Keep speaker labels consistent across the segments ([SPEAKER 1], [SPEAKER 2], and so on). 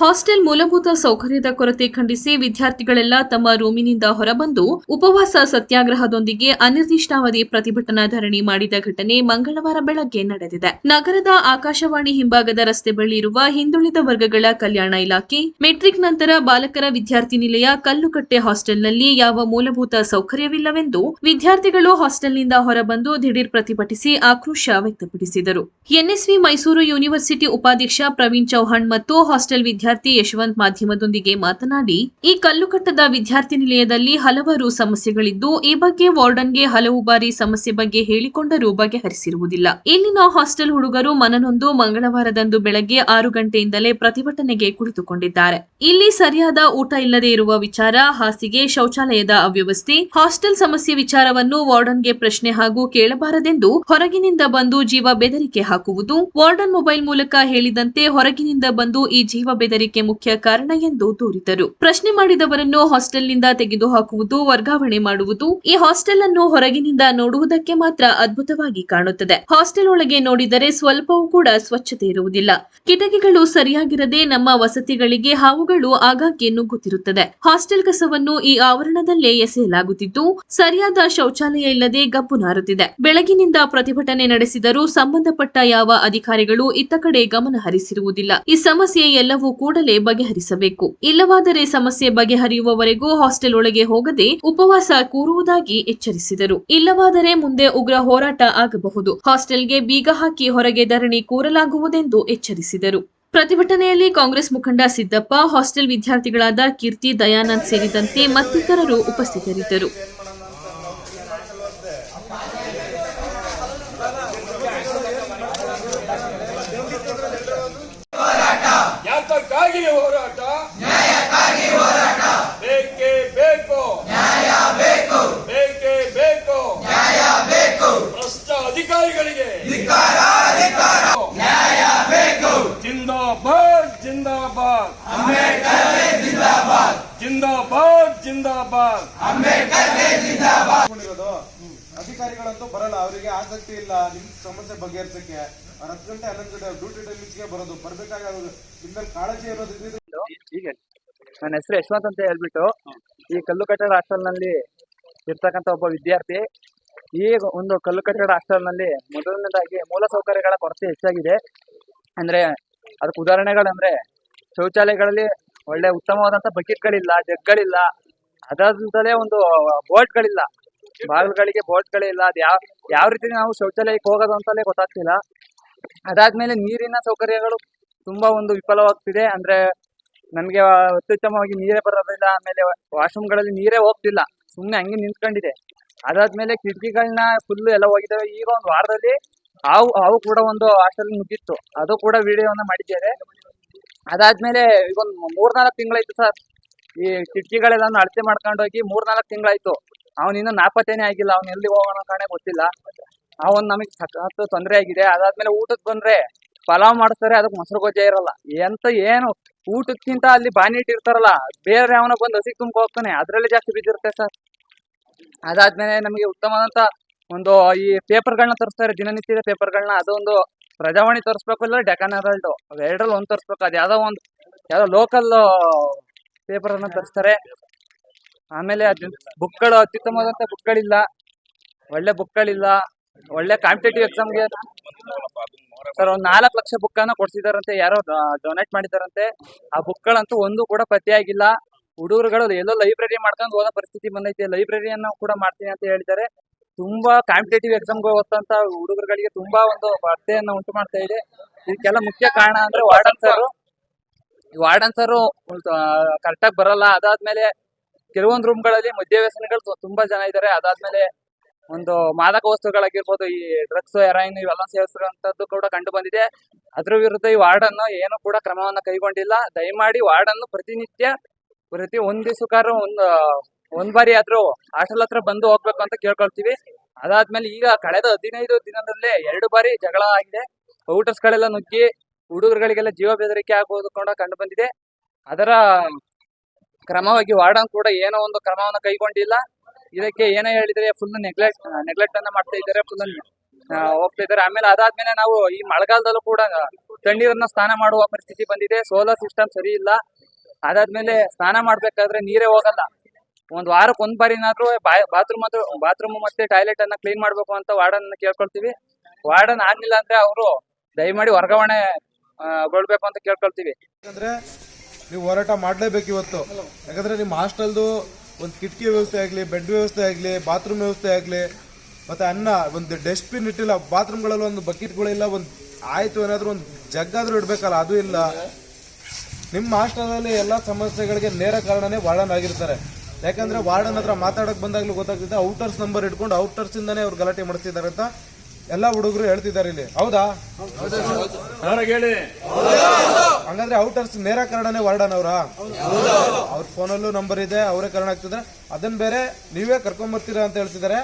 [SPEAKER 1] Hostel ಮೂಲಭೂತ ಸೌಕರ್ಯದ ಕೊರತೆ ಖಂಡಿಸಿ ವಿದ್ಯಾರ್ಥಿಗಳೆಲ್ಲ ತಮ್ಮ ರೂಮಿನಿಂದ ಹೊರಬಂದು ಉಪವಾಸ ಸತ್ಯಾಗ್ರಹದೊಂದಿಗೆ ಅನಿರ್ದಿಷ್ಟಾವಧಿ ಪ್ರತಿಭಟನಾ ಧರಣಿ ಮಾಡಿದ ಘಟನೆ ಮಂಗಳವಾರ ಬೆಳಗ್ಗೆ ನಡೆದಿದೆ. ನಗರದ ಆಕಾಶವಾಣಿ ಹಿಂಭಾಗದ ರಸ್ತೆ ಬಳಿ ಇರುವ ಹಿಂದುಳಿದ ವರ್ಗಗಳ ಕಲ್ಯಾಣ ಇಲಾಖೆ, ಮೆಟ್ರಿಕ್ ನಂತರ ಬಾಲಕರ ವಿದ್ಯಾರ್ಥಿ ನಿಲಯ ಕಲ್ಲುಕಟ್ಟೆ ಹಾಸ್ಟೆಲ್ನಲ್ಲಿ ಯಾವ ಮೂಲಭೂತ ಸೌಕರ್ಯವಿಲ್ಲವೆಂದು ವಿದ್ಯಾರ್ಥಿಗಳು ಹಾಸ್ಟೆಲ್ನಿಂದ ಹೊರಬಂದು ದಿಢೀರ್ ಪ್ರತಿಭಟಿಸಿ ಆಕ್ರೋಶ ವ್ಯಕ್ತಪಡಿಸಿದರು. ಎನ್ಎಸ್ವಿ ಮೈಸೂರು ಯೂನಿವರ್ಸಿಟಿ ಉಪಾಧ್ಯಕ್ಷ ಪ್ರವೀಣ್ ಚೌಹಾಣ್ ಮತ್ತು ಹಾಸ್ಟೆಲ್ ವಿದ್ಯಾರ್ಥಿ ಯಶವಂತ್ ಮಾಧ್ಯಮದೊಂದಿಗೆ ಮಾತನಾಡಿ, ಈ ಕಲ್ಲುಕಟ್ಟದ ವಿದ್ಯಾರ್ಥಿ ನಿಲಯದಲ್ಲಿ ಹಲವಾರು ಸಮಸ್ಯೆಗಳಿದ್ದು, ಈ ಬಗ್ಗೆ ವಾರ್ಡನ್ಗೆ ಹಲವು ಬಾರಿ ಸಮಸ್ಯೆ ಬಗ್ಗೆ ಹೇಳಿಕೊಂಡರೂ ಬಗೆಹರಿಸಿರುವುದಿಲ್ಲ. ಇಲ್ಲಿನ ಹಾಸ್ಟೆಲ್ ಹುಡುಗರು ಮನನೊಂದು ಮಂಗಳವಾರದಂದು ಬೆಳಗ್ಗೆ ಆರು ಗಂಟೆಯಿಂದಲೇ ಪ್ರತಿಭಟನೆಗೆ ಕುಳಿತುಕೊಂಡಿದ್ದಾರೆ. ಇಲ್ಲಿ ಸರಿಯಾದ ಊಟ ಇಲ್ಲದೆ ಇರುವ ವಿಚಾರ, ಹಾಸಿಗೆ, ಶೌಚಾಲಯದ ಅವ್ಯವಸ್ಥೆ, ಹಾಸ್ಟೆಲ್ ಸಮಸ್ಯೆ ವಿಚಾರವನ್ನು ವಾರ್ಡನ್ಗೆ ಪ್ರಶ್ನೆ ಹಾಗೂ ಕೇಳಬಾರದೆಂದು ಹೊರಗಿನಿಂದ ಬಂದು ಜೀವ ಬೆದರಿಕೆ ಹಾಕುವುದು, ವಾರ್ಡನ್ ಮೊಬೈಲ್ ಮೂಲಕ ಹೇಳಿದಂತೆ ಹೊರಗಿನಿಂದ ಬಂದು ಈ ಜೀವ ಬೆದರಿಕೆ ಮುಖ್ಯ ಕಾರಣ ಎಂದು ದೂರಿದರು. ಪ್ರಶ್ನೆ ಮಾಡಿದವರನ್ನು ಹಾಸ್ಟೆಲ್ನಿಂದ ತೆಗೆದುಹಾಕುವುದು, ವರ್ಗಾವಣೆ ಮಾಡುವುದು, ಈ ಹಾಸ್ಟೆಲ್ ಅನ್ನು ಹೊರಗಿನಿಂದ ನೋಡುವುದಕ್ಕೆ ಮಾತ್ರ ಅದ್ಭುತವಾಗಿ ಕಾಣುತ್ತದೆ. ಹಾಸ್ಟೆಲ್ ಒಳಗೆ ನೋಡಿದರೆ ಸ್ವಲ್ಪವೂ ಕೂಡ ಸ್ವಚ್ಛತೆ ಇರುವುದಿಲ್ಲ. ಕಿಟಕಿಗಳು ಸರಿಯಾಗಿರದೆ ನಮ್ಮ ವಸತಿಗಳಿಗೆ ಹಾವುಗಳು ಆಗಾಗ್ಗೆ ನುಗ್ಗುತ್ತಿರುತ್ತದೆ. ಹಾಸ್ಟೆಲ್ ಕಸವನ್ನು ಈ ಆವರಣದಲ್ಲೇ ಎಸೆಯಲಾಗುತ್ತಿದ್ದು, ಸರಿಯಾದ ಶೌಚಾಲಯ ಇಲ್ಲದೆ ಗಬ್ಬು ನಾರುತ್ತಿದೆ. ಬೆಳಗಿನಿಂದ ಪ್ರತಿಭಟನೆ ನಡೆಸಿದರೂ ಸಂಬಂಧಪಟ್ಟ ಯಾವ ಅಧಿಕಾರಿಗಳು ಇತ್ತ ಕಡೆ ಗಮನ ಹರಿಸಿರುವುದಿಲ್ಲ. ಈ ಸಮಸ್ಯೆ ಎಲ್ಲವೂ ಕೂಡಲೇ ಬಗೆಹರಿಸಬೇಕು. ಇಲ್ಲವಾದರೆ ಸಮಸ್ಯೆ ಬಗೆಹರಿಯುವವರೆಗೂ ಹಾಸ್ಟೆಲ್ ಒಳಗೆ ಹೋಗದೆ ಉಪವಾಸ ಕೂರುವುದಾಗಿ ಎಚ್ಚರಿಸಿದರು. ಇಲ್ಲವಾದರೆ ಮುಂದೆ ಉಗ್ರ ಹೋರಾಟ ಆಗಬಹುದು. ಹಾಸ್ಟೆಲ್ಗೆ ಬೀಗ ಹಾಕಿ ಹೊರಗೆ ಧರಣಿ ಕೂರಲಾಗುವುದೆಂದು ಎಚ್ಚರಿಸಿದರು. ಪ್ರತಿಭಟನೆಯಲ್ಲಿ ಕಾಂಗ್ರೆಸ್ ಮುಖಂಡ ಸಿದ್ದಪ್ಪ, ಹಾಸ್ಟೆಲ್ ವಿದ್ಯಾರ್ಥಿಗಳಾದ ಕೀರ್ತಿ, ದಯಾನಂದ್ ಸೇರಿದಂತೆ ಮತ್ತಿತರರು ಉಪಸ್ಥಿತರಿದ್ದರು.
[SPEAKER 2] ಯಾತಕ್ಕಾಗಿ ಹೋರಾಟ. ಬೇಕೇ ಬೇಕು. ಬೇಕೇ. ಬೇಕು ಬೇಕು. ಭ್ರಷ್ಟ ಅಧಿಕಾರಿಗಳಿಗೆ. ಜಿಂದಾಬಾದ್ ಜಿಂದಾಬಾದ್. ಜಿಂದಾಬಾದ್. ಜಿಂದಾಬಾದ್
[SPEAKER 3] ಜಿಂದಾಬಾದ್. ಅಂಬೇಡ್ಕರ್ ಜಿಂದಾಬಾದ್. ಅಧಿಕಾರಿಗಳಂತೂ ಬರಲ್ಲ. ಅವರಿಗೆ ಆಸಕ್ತಿ ಇಲ್ಲ. ನಿಮ್ ಸಮಸ್ಯೆ ಬಗೆಹರಿಸಕ್ಕೆ. ಅವ್ರ ಹತ್ತು ಗಂಟೆ, ಹನ್ನೊಂದು ಗಂಟೆ ಡ್ಯೂಟಿ ಟೈಮಿಂಗ್ಸ್ಗೆ ಬರೋದು. ಬರ್ಬೇಕಾಗ ನಿಮ್ಮಲ್ಲಿ ಕಾಳಜಿ ಅನ್ನೋದು
[SPEAKER 4] ಈಗ ನನ್ನ ಹೆಸರು ಯಶವಂತ್ ಅಂತ ಹೇಳ್ಬಿಟ್ಟು ಈ ಕಲ್ಲು ಕಟ್ಟಡ ಹಾಸ್ಟೆಲ್ನಲ್ಲಿ ಇರ್ತಕ್ಕಂಥ ಒಬ್ಬ ವಿದ್ಯಾರ್ಥಿ ಈ ಒಂದು ಕಲ್ಲು ಕಟ್ಟಡ ಹಾಸ್ಟೆಲ್ನಲ್ಲಿ ಮೊದಲನೇದಾಗಿ ಮೂಲ ಸೌಕರ್ಯಗಳ ಕೊರತೆ ಹೆಚ್ಚಾಗಿದೆ. ಅಂದ್ರೆ ಅದಕ್ಕೆ ಉದಾಹರಣೆಗಳಂದ್ರೆ ಶೌಚಾಲಯಗಳಲ್ಲಿ ಒಳ್ಳೆ ಉತ್ತಮವಾದಂತ ಬಕೆಟ್ಗಳಿಲ್ಲ ಜಗ್ಗಳಿಲ್ಲ, ಅದಾದಂತಲೇ ಒಂದು ಬೋಟ್ಗಳಿಲ್ಲ ಬಾಗಿಲುಗಳಿಗೆ ಬೋಟ್ಗಳೇ ಇಲ್ಲ. ಅದು ಯಾವ ಯಾವ ರೀತಿ ನಾವು ಶೌಚಾಲಯಕ್ಕೆ ಹೋಗೋದು ಅಂತಲೇ ಗೊತ್ತಾಗ್ತಿಲ್ಲ. ಅದಾದ್ಮೇಲೆ ನೀರಿನ ಸೌಕರ್ಯಗಳು ತುಂಬಾ ಒಂದು ವಿಫಲವಾಗ್ತಿದೆ. ಅಂದ್ರೆ ನಮಗೆ ಅತ್ಯುತ್ತಮವಾಗಿ ನೀರೇ ಬರೋದಿಲ್ಲ, ಆಮೇಲೆ ವಾಶ್ರೂಮ್ಗಳಲ್ಲಿ ನೀರೇ ಹೋಗ್ತಿಲ್ಲ. ಸುಮ್ಮನೆ ಹಂಗೆ ನಿಂತ್ಕೊಂಡಿದೆ. ಅದಾದ್ಮೇಲೆ ಕಿಟಕಿಗಳನ್ನ ಫುಲ್ ಎಲ್ಲ ಹೋಗಿದ್ದಾವೆ ಈಗ ಒಂದು ವಾರದಲ್ಲಿ ಹಾವು ಹಾವು ಕೂಡ ಒಂದು ಹಾಸ್ಟೆಲ್ ಮುಗಿತ್ತು ಅದು ಕೂಡ ವಿಡಿಯೋವನ್ನ ಮಾಡಿದ್ದೇವೆ. ಅದಾದ್ಮೇಲೆ ಈಗ ಒಂದು ಮೂರ್ನಾಲ್ಕು ತಿಂಗಳಾಯ್ತು ಸರ್ ಈ ಕಿಟಕಿಗಳೆಲ್ಲ ಅಳತೆ ಮಾಡ್ಕೊಂಡು ಹೋಗಿ ಮೂರ್ನಾಲ್ಕು ತಿಂಗಳಾಯ್ತು. ಅವನಿನ್ನೂ ನಾಪತ್ತೇನೆ ಆಗಿಲ್ಲ. ಅವ್ನು ಎಲ್ಲಿ ಹೋಗೋಣ ಕಾಣೆ ಗೊತ್ತಿಲ್ಲ. ಅವನ್ ನಮಗೆ ಸಖತ್ ತೊಂದರೆ ಆಗಿದೆ, ಅದಾದ್ಮೇಲೆ ಊಟಕ್ಕೆ ಬಂದ್ರೆ ಪಲಾವ್ ಮಾಡ್ತಾರೆ ಅದಕ್ಕೆ ಮೊಸರು ಗೊಜ್ಜೆ ಇರಲ್ಲ. ಎಂತ ಏನು, ಊಟಕ್ಕಿಂತ ಅಲ್ಲಿ ಬಾನಿ ಇಟ್ಟಿರ್ತಾರಲ್ಲ ಬೇರೆ ಅವನ ಬಂದು ಹಸಿ ತುಂಬ ಹೋಗ್ತಾನೆ, ಅದ್ರಲ್ಲಿ ಜಾಸ್ತಿ ಬಿದ್ದಿರುತ್ತೆ ಸರ್. ಅದಾದ್ಮೇಲೆ ನಮಗೆ ಉತ್ತಮವಾದಂತ ಒಂದು ಈ ಪೇಪರ್ಗಳನ್ನ ತರಿಸ್ತಾರೆ, ದಿನನಿತ್ಯದ ಪೇಪರ್ಗಳನ್ನ ಅದೊಂದು ಪ್ರಜಾವಾಣಿ ತರಿಸ್ಬೇಕು ಇಲ್ಲ ಡೆಕನ್ ಹೆರಾಲ್ಡ್ ಎರಡರಲ್ಲಿ ಒಂದು ತರಿಸ್ಬೇಕು, ಅದು ಯಾವ್ದೋ ಒಂದು, ಯಾವ್ದೋ ಲೋಕಲ್ ಪೇಪರ್ ಅನ್ನ ತರಿಸ್ತಾರೆ. ಆಮೇಲೆ ಬುಕ್ಗಳು ಅತ್ಯುತ್ತಮವಾದಂತ ಬುಕ್ಗಳಿಲ್ಲ ಒಳ್ಳೆ ಬುಕ್ಗಳಿಲ್ಲ ಒಳ್ಳೆ ಕಾಂಪಿಟೇಟಿವ್ ಎಕ್ಸಾಮ್ಗೆ ಸರ್, ಒಂದ್ ನಾಲ್ಕು ಲಕ್ಷ ಬುಕ್ ಅನ್ನ ಕೊಡ್ಸಿದಾರಂತೆ, ಯಾರೋ ಡೊನೇಟ್ ಮಾಡಿದಾರಂತೆ. ಆ ಬುಕ್ಗಳಂತೂ ಒಂದು ಕೂಡ ಪತ್ತೆಯಾಗಿಲ್ಲ ಹುಡುಗರುಗಳು ಎಲ್ಲೋ ಲೈಬ್ರರಿ ಮಾಡ್ಕೊಂಡು ಹೋದ ಪರಿಸ್ಥಿತಿ ಬಂದೈತೆ. ಲೈಬ್ರರಿಯನ್ನ ಕೂಡ ಮಾಡ್ತೀನಿ ಅಂತ ಹೇಳಿದ್ದಾರೆ. ತುಂಬಾ ಕಾಂಪಿಟೇಟಿವ್ ಎಕ್ಸಾಮ್ಗೆ ಓದ್ತಂತ ಹುಡುಗರುಗಳಿಗೆ ತುಂಬಾ ಒಂದು ಕೊರತೆಯನ್ನ ಉಂಟು ಮಾಡ್ತಾ ಇದೆ. ಇದಕ್ಕೆಲ್ಲ ಮುಖ್ಯ ಕಾರಣ ಅಂದ್ರೆ ವಾರ್ಡನ್ ಸರ್. ವಾರ್ಡನ್ ಸರ್ ಕರೆಕ್ಟಾಗಿ ಬರಲ್ಲ. ಅದಾದ್ಮೇಲೆ ಕೆಲವೊಂದು ರೂಮ್ಗಳಲ್ಲಿ ಮದ್ಯ ವ್ಯಸನಗಳು ತುಂಬಾ ಜನ ಇದ್ದಾರೆ. ಅದಾದ್ಮೇಲೆ ಒಂದು ಮಾದಕ ವಸ್ತುಗಳಾಗಿರ್ಬೋದು, ಈ ಡ್ರಗ್ಸ್ ಹೆರಾಯಿನ್ ಇವೆಲ್ಲ ಸೇವಿಸಿರುವಂತದ್ದು ಕೂಡ ಕಂಡು ಬಂದಿದೆ. ಅದ್ರ ವಿರುದ್ಧ ಈ ವಾರ್ಡ್ ಅನ್ನು ಏನು ಕೂಡ ಕ್ರಮವನ್ನು ಕೈಗೊಂಡಿಲ್ಲ. ದಯಮಾಡಿ ವಾರ್ಡ್ ಅನ್ನು ಪ್ರತಿನಿತ್ಯ ಪ್ರತಿ ಒಂದ್ ದಿವಸಕ್ಕಾರ ಒಂದ್ ಒಂದ್ ಬಾರಿ ಆದ್ರೂ ಹಾಸ್ಟೆಲ್ ಹತ್ರ ಬಂದು ಹೋಗ್ಬೇಕು ಅಂತ ಕೇಳ್ಕೊಳ್ತೀವಿ. ಅದಾದ್ಮೇಲೆ ಈಗ ಕಳೆದ ಹದಿನೈದು ದಿನದಲ್ಲೇ ಎರಡು ಬಾರಿ ಜಗಳ ಆಗಿದೆ. ಔಟರ್ಸ್ ಗಳೆಲ್ಲ ನುಗ್ಗಿ ಹುಡುಗರುಗಳಿಗೆಲ್ಲ ಜೀವ ಬೆದರಿಕೆ ಆಗುವುದು ಕೂಡ ಕಂಡು ಬಂದಿದೆ. ಅದರ ಕ್ರಮವಾಗಿ ವಾರ್ಡನ್ ಕೂಡ ಏನೋ ಒಂದು ಕ್ರಮವನ್ನು ಕೈಗೊಂಡಿಲ್ಲ. ಇದಕ್ಕೆ ಏನೇ ಹೇಳಿದ್ರೆ ಫುಲ್ ನೆಗ್ಲೆಕ್ಟ್ ನೆಗ್ಲೆಕ್ಟ್ ಅನ್ನ ಮಾಡ್ತಾ ಇದ್ದಾರೆ ಫುಲ್ ಹೋಗ್ತಾ ಇದ್ದಾರೆ. ಆಮೇಲೆ ಅದಾದ್ಮೇಲೆ ನಾವು ಈ ಮಳೆಗಾಲದಲ್ಲೂ ಕೂಡ ತಣ್ಣೀರನ್ನ ಸ್ನಾನ ಮಾಡುವ ಪರಿಸ್ಥಿತಿ ಬಂದಿದೆ. ಸೋಲಾರ್ ಸಿಸ್ಟಮ್ ಸರಿ ಇಲ್ಲ. ಅದಾದ್ಮೇಲೆ ಸ್ನಾನ ಮಾಡ್ಬೇಕಾದ್ರೆ ನೀರೇ ಹೋಗಲ್ಲ. ಒಂದ್ ವಾರಕ್ಕೆ ಒಂದ್ ಬಾರಿನಾದ್ರೂ ಬಾತ್ರೂಮ್ ಬಾತ್ರೂಮ್ ಮತ್ತೆ ಟಾಯ್ಲೆಟ್ ಅನ್ನ ಕ್ಲೀನ್ ಮಾಡ್ಬೇಕು ಅಂತ ವಾರ್ಡನ್ ಕೇಳ್ಕೊಳ್ತೀವಿ. ವಾರ್ಡನ್ ಆಗ್ಲಿಲ್ಲ ಅಂದ್ರೆ ಅವರು ದಯಮಾಡಿ ವರ್ಗಾವಣೆ ಗೊಳ್ಬೇಕು ಅಂತ ಕೇಳ್ಕೊಳ್ತೀವಿ.
[SPEAKER 3] ಯಾಕಂದ್ರೆ ನೀವು ಹೋರಾಟ ಮಾಡಲೇಬೇಕು ಇವತ್ತು ಯಾಕಂದ್ರೆ ನಿಮ್ಮ ಹಾಸ್ಟೆಲ್ದು ಒಂದು ಕಿಟಕಿ ವ್ಯವಸ್ಥೆ ಆಗಲಿ, ಬೆಡ್ ವ್ಯವಸ್ಥೆ ಆಗಲಿ ಬಾತ್ರೂಮ್ ವ್ಯವಸ್ಥೆ ಆಗಲಿ, ಮತ್ತು ಅನ್ನ, ಒಂದು ಡಸ್ಟ್ಬಿನ್ ಇಟ್ಟಿಲ್ಲ ಬಾತ್ರೂಮ್ಗಳಲ್ಲಿ ಒಂದು ಬಕೆಟ್ಗಳಿಲ್ಲ ಒಂದು ಆಯಿತು ಏನಾದರೂ ಒಂದು ಜಗ್ಗಾದರೂ ಇಡಬೇಕಲ್ಲ, ಅದು ಇಲ್ಲ. ನಿಮ್ಮ ಹಾಸ್ಟೆಲಲ್ಲಿ ಎಲ್ಲ ಸಮಸ್ಯೆಗಳಿಗೆ ನೇರ ಕಾರಣನೇ ವಾರ್ಡನ್ ಆಗಿರ್ತಾರೆ. ಯಾಕಂದರೆ ವಾರ್ಡನ್ ಹತ್ರ ಮಾತಾಡೋಕೆ ಬಂದಾಗಲೂ ಗೊತ್ತಾಗ್ತಿದೆ ಔಟರ್ಸ್ ನಂಬರ್ ಇಟ್ಕೊಂಡು ಔಟರ್ಸಿಂದನೇ ಅವ್ರು ಗಲಾಟೆ ಮಾಡಿಸ್ತಿದ್ದಾರೆ ಅಂತ ಎಲ್ಲ ಹುಡುಗರು ಹೇಳ್ತಿದ್ದಾರೆ ಇಲ್ಲಿ. ಹೌದಾ?
[SPEAKER 2] ಹೇಳಿ
[SPEAKER 3] ಹಂಗಂದ್ರೆ ಔಟರ್ಸ್ ನೇರ ಕಾರಣನೇ ವಾರ್ಡನ್ ಅವರ? ಅವ್ರ ಫೋನಲ್ಲೂ ನಂಬರ್ ಇದೆ ಅವರೇ ಕಾರಣ ಆಗ್ತಿದ್ದಾರೆ ಅದನ್ನ ಬೇರೆ ನೀವೇ ಕರ್ಕೊಂಡ್ ಬರ್ತೀರಾ ಅಂತ ಹೇಳ್ತಿದ್ದಾರೆ.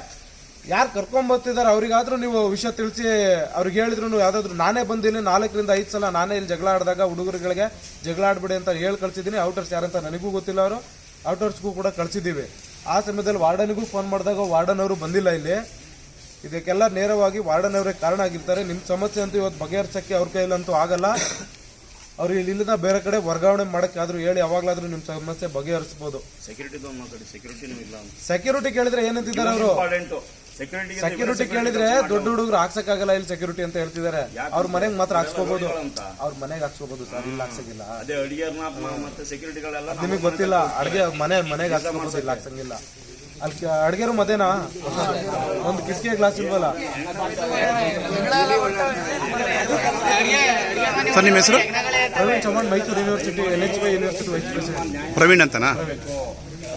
[SPEAKER 3] ಯಾರು ಕರ್ಕೊಂಡ್ ಬರ್ತಿದ್ದಾರೆ ಅವ್ರಿಗಾದ್ರೂ ನೀವು ವಿಷಯ ತಿಳಿಸಿ ಅವ್ರಿಗೆ ಹೇಳಿದ್ರು ಯಾವ್ದಾದ್ರು ನಾನೇ ಬಂದಿನಿ ನಾಲ್ಕರಿಂದ ಐದು ಸಲ ನಾನೇ ಇಲ್ಲಿ ಜಗಳ ಆಡಿದಾಗ ಹುಡುಗರುಗಳಿಗೆ ಜಗಳ ಆಡ್ಬಿಡಿ ಅಂತ ಹೇಳಿ ಕಳ್ಸಿದ್ದೀನಿ. ಔಟರ್ಸ್ ಯಾರಂತ ನನಗೂ ಗೊತ್ತಿಲ್ಲ ಅವರು. ಔಟರ್ಸ್ಗೂ ಕೂಡ ಕಳ್ಸಿದ್ದೀವಿ. ಆ ಸಮಯದಲ್ಲಿ ವಾರ್ಡನ್ಗೂ ಫೋನ್ ಮಾಡಿದಾಗ ವಾರ್ಡನ್ ಅವರು ಬಂದಿಲ್ಲ ಇಲ್ಲಿ. ಇದಕ್ಕೆಲ್ಲ ನೇರವಾಗಿ ವಾರ್ಡನ್ ಅವರೇ ಕಾರಣ ಆಗಿರ್ತಾರೆ. ನಿಮ್ಮ ಸಮಸ್ಯೆ ಅಂತೂ ಇವತ್ತು ಬಗೆಹರಿಸಕ್ಕೆ ಅವ್ರ ಕೈಲಂತೂ ಆಗಲ್ಲ. ಅವ್ರು ಇಲ್ಲಿಂದ ಬೇರೆ ಕಡೆ ವರ್ಗಾವಣೆ ಮಾಡೋಕ್ಕಾದ್ರೂ ಹೇಳಿ ಯಾವಾಗಲಾದ್ರೂ ನಿಮ್ಮ ಸಮಸ್ಯೆ ಬಗೆಹರಿಸ್ಬೋದು.
[SPEAKER 2] ಸೆಕ್ಯೂರಿಟಿ
[SPEAKER 3] ಕೇಳಿದ್ರೆ ಏನಂತಿದ್ದಾರೆ ಅವರು?
[SPEAKER 2] ಸೆಕ್ಯೂರಿಟಿ
[SPEAKER 3] ಕೇಳಿದ್ರೆ ದೊಡ್ಡ ಹುಡುಗರು ಹಾಕ್ಸಕ್ಕಾಗಲ್ಲ ಇಲ್ಲಿ ಸೆಕ್ಯೂರಿಟಿ ಅಂತ ಹೇಳ್ತಿದ್ದಾರೆ. ಅವ್ರ ಮನೆಗೆ ಮಾತ್ರ ಹಾಕ್ಸ್ಕೋಬಹುದು ಅವ್ರ ಮನೆಗೆ ಹಾಕ್ಸ್ಕೋಬಹುದು ಸರ್ ಇಲ್ಲಿ ಹಾಕ್ಸಂಗಿಲ್ಲ. ನಿಮಗೆ ಗೊತ್ತಿಲ್ಲ ಅಡಿಗೆ ಮನೆ ಮನೆಗೆ ಹಾಕ್ಸ್ಕೋಬಹುದು ಇಲ್ಲ ಹಾಕ್ಸಂಗಿಲ್ಲ. ಅಲ್ಲಿ ಅಡಿಗೆರು ಅಡ್ಗೆರು ಮದೇನಾ? ಒಂದು ಕಿಸ್ಕೆ ಗ್ಲಾಸ್ ಇಲ್ವಲ್ಲ?
[SPEAKER 5] ಸರ್ ನಿಮ್ಮ ಹೆಸರು?
[SPEAKER 3] Praveen Chauhan Mysuru university N H university vice president
[SPEAKER 5] Praveen ಅಂತನಾ?